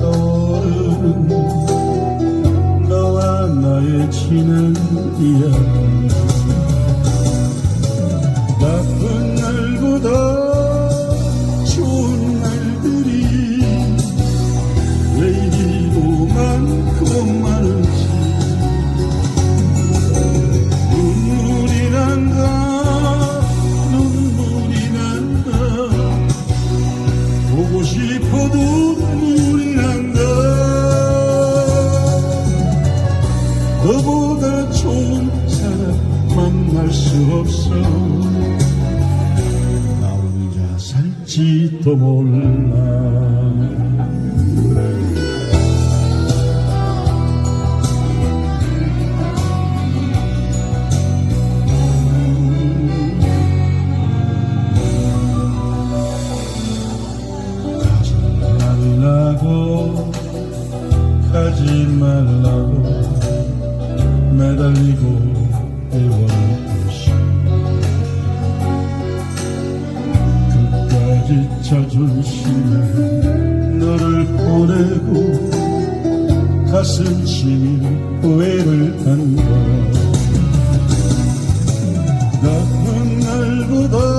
떠오르는 너와 나의 지난 이야기 없어. 나 혼자 살지도 몰라. 가지 말라고 매달리고 애원 끝까지 자존심에 너를 보내고 가슴 치며 후회를 한다 나쁜 날보다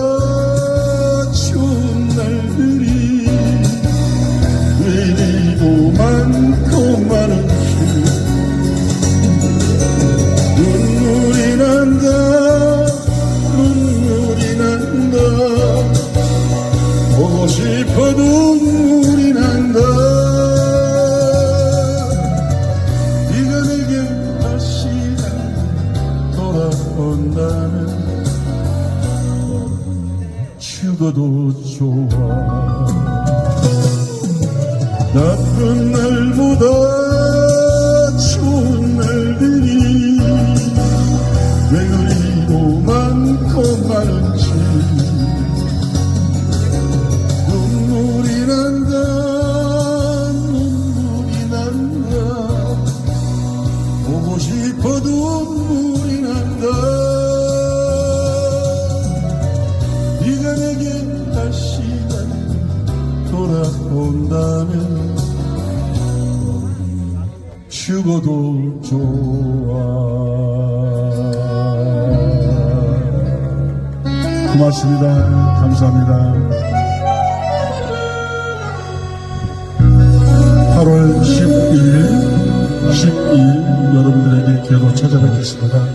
돌아온다면 죽어도 좋아. 나쁜 날보다 좋은 날들이 왜 그리도 많고 많은지. 눈물이 난다 눈물이 난다. 보고 싶어도 눈물이 난다 내게 다시 돌아온다면 죽어도 좋아. 고맙습니다. 감사합니다. 8월 10일 12일 여러분들에게 계속 찾아뵙겠습니다